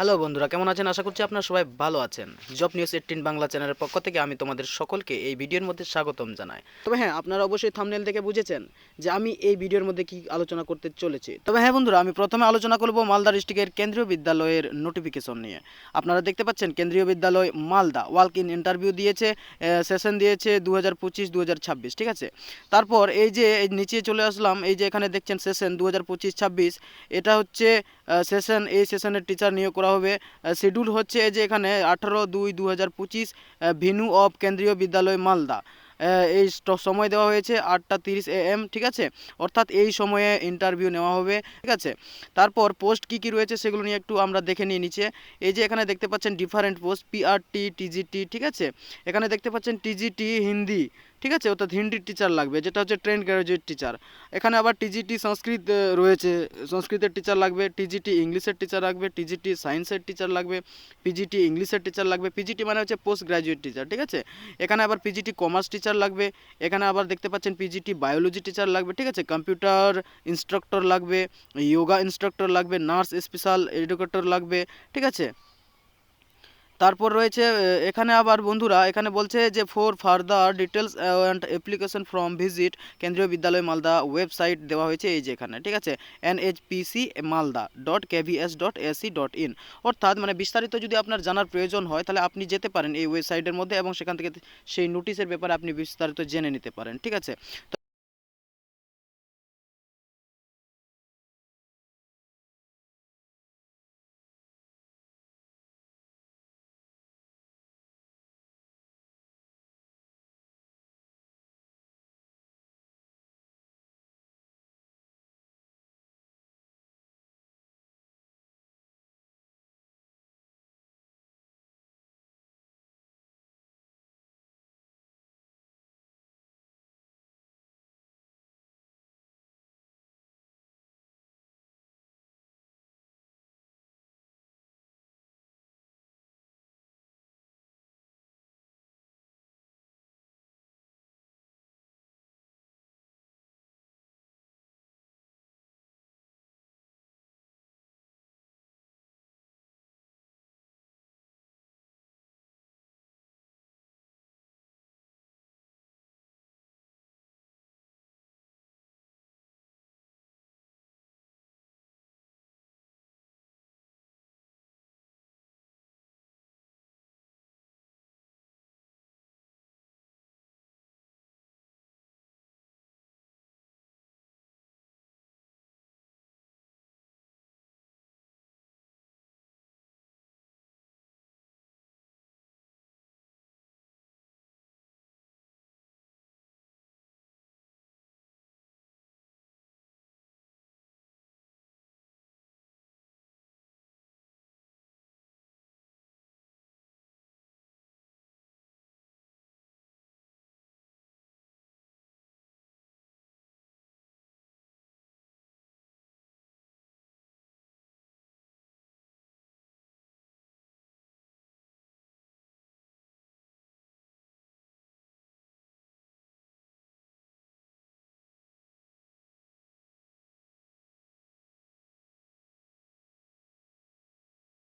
Hello বন্ধুরা, কেমন আছেন? আশা করছি আপনারা সবাই ভালো আছেন। জব নিউজ এইটিন বাংলা চ্যানেলের পক্ষ থেকে আমি তোমাদের সকলকে এই ভিডিওর মধ্যে স্বাগতম জানাই। তবে হ্যাঁ আপনারা অবশ্যই থামনেল থেকে বুঝেছেন যে আমি এই ভিডিওর মধ্যে কি আলোচনা করতে চলেছি। তবে হ্যাঁ বন্ধুরা, আমি প্রথমে আলোচনা করব মালদা ডিস্ট্রিক্টের কেন্দ্রীয় বিদ্যালয়ের নোটিফিকেশন নিয়ে। আপনারা দেখতে পাচ্ছেন, Kendriya Vidyalaya Malda walk in interview দিয়েছে সেশন দিয়েছে দু হাজার পঁচিশ দু হাজার ছাব্বিশ, ঠিক আছে? তারপর এই যে নিচে চলে আসলাম, এই যে এখানে দেখছেন সেশন দু হাজার পঁচিশ, ছাব্বিশ, এটা হচ্ছে সেশন এই সেশনের টিচার নিয়োগ করা হবে। শিডিউল হচ্ছে যে এখানে আঠারো দুই দু হাজার পঁচিশ ভিনু অফ কেন্দ্রীয় বিদ্যালয় মালদা। এই সময় দেওয়া হয়েছে আটটা তিরিশ এ এম ঠিক আছে? অর্থাৎ এই সময়ে ইন্টারভিউ নেওয়া হবে, ঠিক আছে? তারপর পোস্ট কি কি রয়েছে সেগুলো নিয়ে একটু আমরা দেখে নিয়ে নিচে। এই যে এখানে দেখতে পাচ্ছেন ডিফারেন্ট পোস্ট পিআরটি টিজিটি ঠিক আছে? এখানে দেখতে পাচ্ছেন টিজিটি হিন্দি ঠিক আছে? অর্থাৎ হিন্দির টিচার লাগবে, যেটা হচ্ছে ট্রেন গ্র্যাজুয়েট টিচার এখানে আবার টিজিটি সংস্কৃত রয়েছে। সংস্কৃতের টিচার লাগবে টিজিটি ইংলিশের টিচার লাগবে টিজিটি সায়েন্সের টিচার লাগবে পিজিটি ইংলিশের টিচার লাগবে। পিজিটি মানে হচ্ছে পোস্ট গ্র্যাজুয়েট টিচার ঠিক আছে? এখানে আবার পিজিটি কমার্স টিচার লাগবে, এখানে আবার দেখতে পাচ্ছেন পিজিটি বায়োলজি টিচার লাগবে, ঠিক আছে? কম্পিউটার ইনস্ট্রাক্টর লাগবে যোগা ইনস্ট্রাক্টর লাগবে নার্স স্পেশাল এডুকেটর লাগবে, ঠিক আছে? তারপর রয়েছে এখানে আবার বন্ধুরা, এখানে বলছে যে for further details and application from visit Kendriya Vidyalaya Malda website দেওয়া হয়েছে এই যে এখানে, ঠিক আছে? NHPC Malda dot KVS dot AC dot in অর্থাৎ মানে বিস্তারিত যদি আপনার জানার প্রয়োজন হয়, তাহলে আপনি যেতে পারেন এই ওয়েবসাইটের মধ্যে এবং সেখান থেকে সেই নোটিশের ব্যাপারে আপনি বিস্তারিত জেনে নিতে পারেন, ঠিক আছে?